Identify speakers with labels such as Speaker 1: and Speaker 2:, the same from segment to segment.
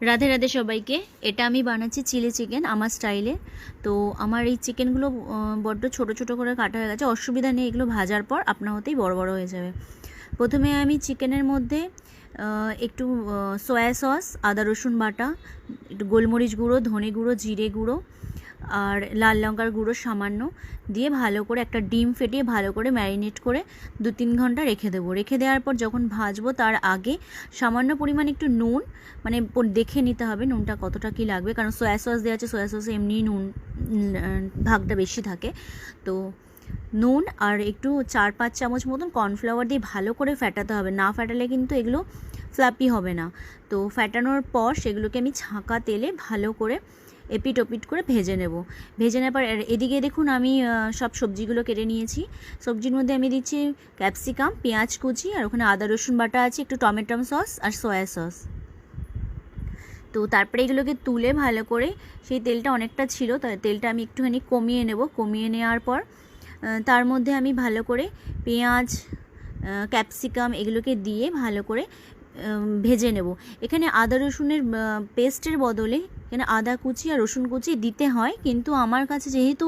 Speaker 1: রাধে রাধে সবাইকে। এটা আমি বানাচ্ছি চিলি চিকেন আমার স্টাইলে। তো আমার এই চিকেনগুলো বড্ড ছোট ছোট করে কাটা হয়ে গেছে। অসুবিধা নেই, এগুলো ভাজার পর আপনার হতেই বড় বড় হয়ে যাবে। প্রথমে আমি চিকেনের মধ্যে একটু সয়া সস, আদা রসুন বাটা, একটু গোলমরিচ গুঁড়ো, ধনে গুঁড়ো, জিরে গুঁড়ো আর লাল লঙ্কার গুঁড়ো সামান্য দিয়ে ভালো করে একটা ডিম ফেটিয়ে ভালো করে ম্যারিনেট করে দু তিন ঘণ্টা রেখে দেবো। রেখে দেওয়ার পর যখন ভাজবো তার আগে সামান্য পরিমাণ একটু নুন মানে দেখে নিতে হবে নুনটা কতটা কী লাগবে, কারণ সয়া সস দেওয়া আছে, সয়া সসে এমনি নুন ভাগটা বেশি থাকে। তো নুন আর একটু চার পাঁচ চামচ মতন কর্নফ্লাওয়ার দিয়ে ভালো করে ফ্যাটাতে হবে। না ফ্যাটালে কিন্তু এগুলো ফ্লাপি হবে না। তো ফ্যাটানোর পর সেগুলোকে আমি ছাঁকা তেলে ভালো করে এপিট ওপিট করে ভেজে নেব। ভেজে নেওয়ার পর এদিকে দেখুন আমি সব সবজিগুলো কেটে নিয়েছি। সবজির মধ্যে আমি দিচ্ছি ক্যাপসিকাম, পেঁয়াজ কুচি আর ওখানে আদা, রসুন বাটা আছে, একটু টমেটো সস আর সয়া সস। তো তারপরে এগুলোকে তুলে ভালো করে, সেই তেলটা অনেকটা ছিল তেলটা আমি একটুখানি কমিয়ে নেব। কমিয়ে নেওয়ার পর তার মধ্যে আমি ভালো করে পেঁয়াজ ক্যাপসিকাম এগুলোকে দিয়ে ভালো করে ভেজে নেব। এখানে আদা, রসুনের পেস্টের বদলে এখানে আদা কুচি আর রসুন কুচি দিতে হয়, কিন্তু আমার কাছে যেহেতু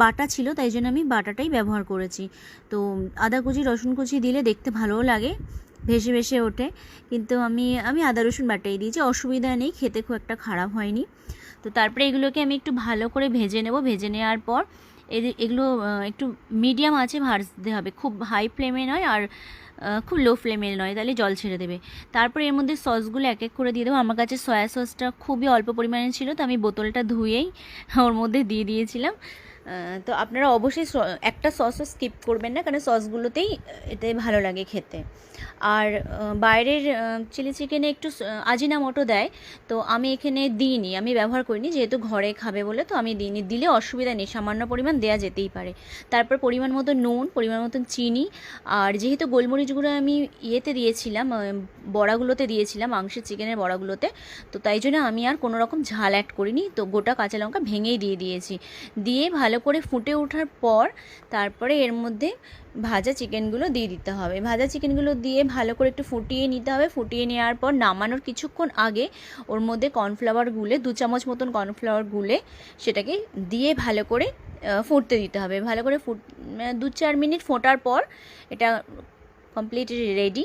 Speaker 1: বাটা ছিল, তাই জন্য আমি বাটাটাই ব্যবহার করেছি। তো আদা কুচি, রসুন কুচি দিলে দেখতে ভালোও লাগে, ভেসে ভেসে ওঠে, কিন্তু আমি আমি আদা রসুন বাটাই দিয়েছি, অসুবিধা নেই, খেতে খুব একটা খারাপ হয়নি। তো তারপরে এগুলোকে আমি একটু ভালো করে ভেজে নেব, ভেজে নেওয়ার পর এগুলো একটু মিডিয়াম আছে, ভাজতে হবে, খুব হাই ফ্লেমে নয়, আর খুব লো ফ্লেমে নয় তাহলে জল ছেড়ে দেবে। তারপর এর মধ্যে সসগুলো এক এক করে দিয়ে দেবো। আমার কাছে সয়া সসটা খুবই অল্প পরিমাণে ছিল, তো আমি বোতলটা ধুয়েই ওর মধ্যে দিয়ে দিয়েছিলাম। তো আপনারা অবশ্যই একটা সসও স্কিপ করবেন না, কারণ সসগুলোতেই এতে ভালো লাগে খেতে। আর বাইরের চিলি চিকেনে একটু আজিনা মোটো দেয়, তো আমি এখানে দিইনি, আমি ব্যবহার করিনি, যেহেতু ঘরে খাবে বলে, তো আমি দিইনি। দিলে অসুবিধা নেই, সামান্য পরিমাণ দেওয়া যেতেই পারে। তারপর পরিমাণ মতো নুন, পরিমাণ মতন চিনি, আর যেহেতু গোলমরিচ গুঁড়ো আমি ইয়েতে দিয়েছিলাম বড়াগুলোতে দিয়েছিলাম, মাংসের চিকেনের বড়াগুলোতে, তো তাই জন্য আমি আর কোনো রকম ঝাল অ্যাড করিনি, তো গোটা কাঁচা লঙ্কা ভেঙেই দিয়ে দিয়েছি। দিয়ে ভালো করে ফুটে ওঠার পর তারপরে এর মধ্যে ভাজা চিকেনগুলো দিয়ে দিতে হবে। ভাজা চিকেনগুলো দিয়ে ভালো করে একটু ফুটিয়ে নিতে হবে। ফুটিয়ে নেওয়ার পর নামানোর কিছুক্ষণ আগে ওর মধ্যে কর্নফ্লাওয়ার গুলে, দু চামচ মতন কর্নফ্লাওয়ার গুলে সেটাকে দিয়ে ভালো করে ফুটতে দিতে হবে। ভালো করে ফুট দু চার মিনিট ফোটার পর এটা কমপ্লিট রেডি